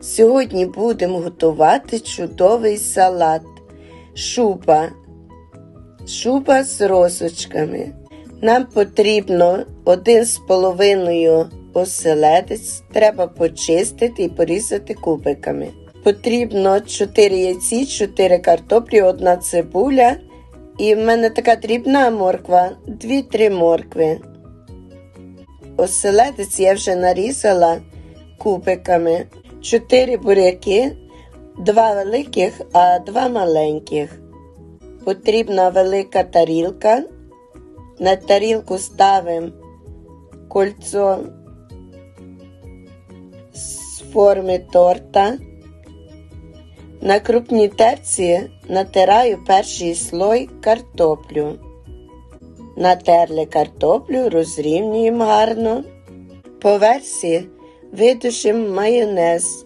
Сьогодні будемо готувати чудовий салат. Шуба. Шуба з росочками. Нам потрібно один з половиною оселедець. Треба почистити і порізати кубиками. Потрібно 4 яйці, 4 картоплі, 1 цибуля. І в мене така дрібна морква, 2-3 моркви. Оселедець я вже нарізала кубиками. 4 буряки, 2 великих, а 2 маленьких. Потрібна велика тарілка. На тарілку ставимо кольцо з форми торта. На крупній терці натираю перший слой картоплю. Натерли картоплю, розрівнюємо гарно. По версії vedischen Mayonnaise.